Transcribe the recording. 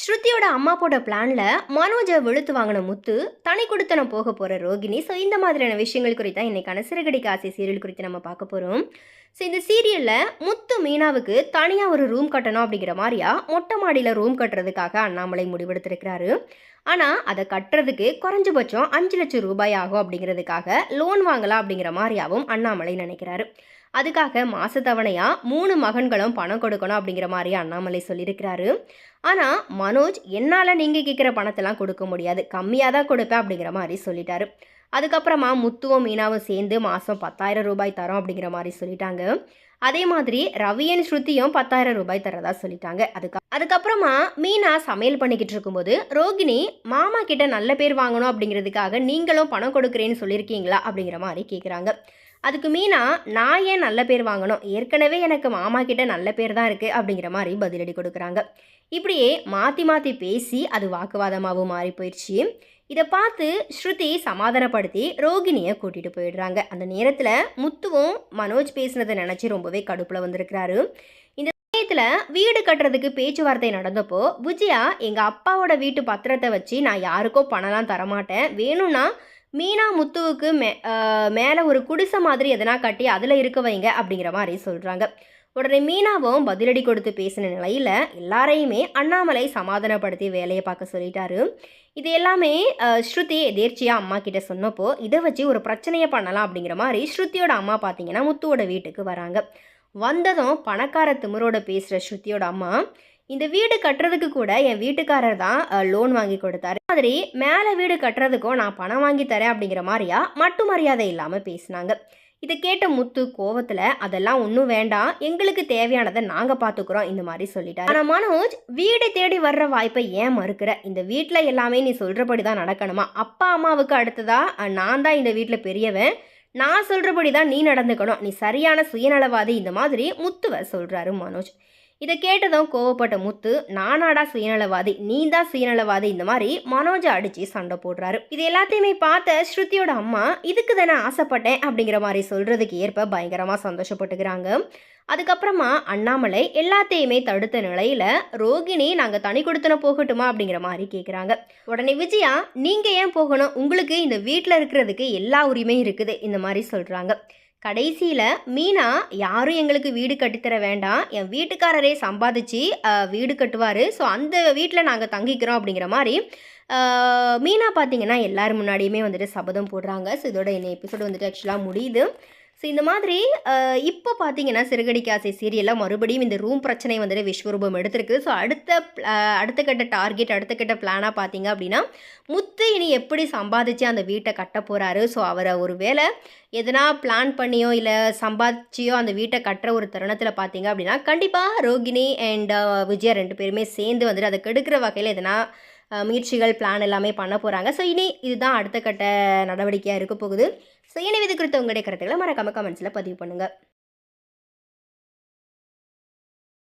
ஸ்ருதியோட அம்மா போட பிளான்ல மனோஜை வெளுத்து வாங்கின முத்து தனி கொடுத்தனம் போக போற ரோகிணி. ஸோ இந்த மாதிரியான விஷயங்கள் குறித்தான் இன்னைக்கான சிறுகடிக்க ஆசை சீரியல் குறித்து நம்ம பார்க்க போறோம். ஸோ இந்த சீரியலில் முத்து மீனாவுக்கு தனியாக ஒரு ரூம் கட்டணும் அப்படிங்கிற மாதிரியா மொட்டை மாடியில் ரூம் கட்டுறதுக்காக அண்ணாமலை முடிவெடுத்திருக்கிறாரு. ஆனால் அதை கட்டுறதுக்கு குறைஞ்சபட்சம் அஞ்சு லட்சம் ரூபாய் ஆகும் அப்படிங்கிறதுக்காக லோன் வாங்கலாம் அப்படிங்கிற மாதிரியாகவும் அண்ணாமலை நினைக்கிறாரு. அதுக்காக மாசத்தவணையா மூணு மகன்களும் பணம் கொடுக்கணும் அப்படிங்கிற மாதிரி அண்ணாமலை சொல்லியிருக்கிறாரு. ஆனால் மனோஜ் என்னால் நீங்கள் கேட்குற பணத்தெல்லாம் கொடுக்க முடியாது. கம்மியாக தான் கொடுப்பேன் அப்படிங்கிற மாதிரி சொல்லிட்டாரு. அதுக்கப்புறமா முத்துவும் மீனாவும் சேர்ந்து மாதம் பத்தாயிரம் ரூபாய் தரோம் அப்படிங்கிற மாதிரி சொல்லிட்டாங்க. அதே மாதிரி ரவியன் ஸ்ருதியும் பத்தாயிரம் ரூபாய் தரதா சொல்லிட்டாங்க. அதுக்கு அதுக்கப்புறமா மீனா சமையல் பண்ணிக்கிட்டு இருக்கும்போது ரோகிணி மாமா கிட்ட நல்ல பேர் வாங்கணும் அப்படிங்கிறதுக்காக நீங்களும் பணம் கொடுக்குறேன்னு சொல்லியிருக்கீங்களா? அப்படிங்கிற மாதிரி கேட்குறாங்க அதுக்கு மீனா நான் ஏன் நல்ல பேர் வாங்கணும்? ஏற்கனவே எனக்கு மாமா கிட்ட நல்ல பேர் தான் இருக்குது அப்படிங்கிற மாதிரி பதிலடி கொடுக்குறாங்க. இப்படியே மாற்றி மாற்றி பேசி அது வாக்குவாதமாகவும் மாறி போயிடுச்சு. இதை பார்த்து ஸ்ருதி சமாதானப்படுத்தி ரோகிணியை கூட்டிகிட்டு போயிடுறாங்க. அந்த நேரத்தில் முத்துவும் மனோஜ் பேசுனதை நினச்சி ரொம்பவே கடுப்பில் வந்திருக்கிறாரு. இந்த சமயத்தில் வீடு கட்டுறதுக்கு பேச்சுவார்த்தை நடந்தப்போ விஜயா எங்கள் அப்பாவோட வீட்டு பத்திரத்தை வச்சு நான் யாருக்கோ பணம்லாம் தரமாட்டேன். வேணும்னா மீனா முத்துவுக்கு மே மேலே ஒரு குடிசை மாதிரி எதனா கட்டி அதில் இருக்க வைங்க அப்படிங்கிற மாதிரி சொல்கிறாங்க உடனே மீனாவும் பதிலடி கொடுத்து பேசின நிலையில் எல்லாரையுமே அண்ணாமலை சமாதானப்படுத்தி வேலையை பார்க்க சொல்லிட்டாரு. இது எல்லாமே ஸ்ருதி எதேர்ச்சியாக அம்மா கிட்ட சொன்னப்போ இதை வச்சு ஒரு பிரச்சனையை பண்ணலாம் அப்படிங்கிற மாதிரி ஸ்ருதியோட அம்மா பார்த்தீங்கன்னா முத்துவோட வீட்டுக்கு வராங்க. வந்ததும் பணக்கார திமிரோட பேசுகிற ஸ்ருதியோட அம்மா இந்த வீடு கட்டுறதுக்கு கூட என் வீட்டுக்காரர் தான் லோன் வாங்கி கொடுத்தாரு. மாதிரி மேலே வீடு கட்டுறதுக்கும் நான் பணம் வாங்கி தரேன் அப்படிங்கிற மாதிரியா? மட்டு மரியாதை இல்லாமல் பேசினாங்க. இதை கேட்ட முத்து கோவத்தில் அதெல்லாம் ஒன்றும் வேண்டாம். எங்களுக்கு தேவையானதை நாங்கள் பார்த்துக்குறோம் இந்த மாதிரி சொல்லிட்டாரு. ஆனால் மனோஜ் வீடு தேடி வர்ற வாய்ப்பை ஏன் மறுக்கிற? இந்த வீட்டில் எல்லாமே நீ சொல்கிறபடி தான் நடக்கணுமா? அப்பா அம்மாவுக்கு அடுத்ததா? நான் தான் இந்த வீட்டில் பெரியவன். நான் சொல்கிறபடி தான் நீ நடந்துக்கணும். நீ சரியான சுயநலவாதி இந்த மாதிரி முத்துவை சொல்கிறாரு மனோஜ். இதை கேட்டதும் கோவப்பட்ட முத்து நானாடா சுயநலவாதி நீ தான் சுயநலவாதி இந்த மாதிரி மனோஜை அடிச்சு சண்டை போடுறாரு. இது எல்லாத்தையுமே பார்த்த ஸ்ருதியோட அம்மா இதுக்கு தானே ஆசைப்பட்டேன் அப்படிங்கிற மாதிரி சொல்றதுக்கு ஏற்ப பயங்கரமா சந்தோஷப்பட்டுக்கிறாங்க. அதுக்கப்புறமா அண்ணாமலை எல்லாத்தையுமே தடுத்த நிலையில ரோகிணி நாங்க தனி கொடுத்தன போகட்டுமா? அப்படிங்கிற மாதிரி கேட்குறாங்க உடனே விஜயா நீங்க ஏன் போகணும்? உங்களுக்கு இந்த வீட்டில் இருக்கிறதுக்கு எல்லா உரிமையும் இருக்குது இந்த மாதிரி சொல்றாங்க. கடைசியில் மீனா யாரும் எங்களுக்கு வீடு கட்டித்தர வேண்டாம். என் வீட்டுக்காரரே சம்பாதிச்சு வீடு கட்டுவார். ஸோ அந்த வீட்டில் நாங்கள் தங்கிக்கிறோம். அப்படிங்கிற மாதிரி மீனா பார்த்தீங்கன்னா எல்லோரும் முன்னாடியுமே வந்துட்டு சபதம் போடுறாங்க. ஸோ இதோட இந்த எபிசோடு வந்துட்டு ஆக்சுவலாக முடியுது. ஸோ இந்த மாதிரி இப்போ பார்த்தீங்கன்னா சிறுகடிக்க ஆசை சீரியலில் மறுபடியும் இந்த ரூம் பிரச்சனை வந்துட்டு விஸ்வரூபம் எடுத்திருக்கு. ஸோ அடுத்த அடுத்த கட்ட டார்கெட் அடுத்த கட்ட பிளானாக பார்த்தீங்க அப்படின்னா முத்து இனி எப்படி சம்பாதிச்சு அந்த வீட்டை கட்ட போகிறாரு ஸோ அவரை ஒரு வேளை எதனா பிளான் பண்ணியோ இல்லை சம்பாதிச்சியோ அந்த வீட்டை கட்டுற ஒரு தருணத்தில் பார்த்தீங்க அப்படின்னா கண்டிப்பாக ரோகிணி அண்ட் விஜயா ரெண்டு பேருமே சேர்ந்து வந்துட்டு அதை கெடுக்கிற வகையில் எதனா முயற்சிகள் பிளான் எல்லாமே பண்ண போகிறாங்க ஸோ இனி இதுதான் அடுத்த கட்ட நடவடிக்கையாக இருக்க போகுது. ஸோ எனவே இது குறித்த உங்களுடைய கருத்துக்களை மறக்காம கமெண்ட்ஸில் பதிவு பண்ணுங்கள்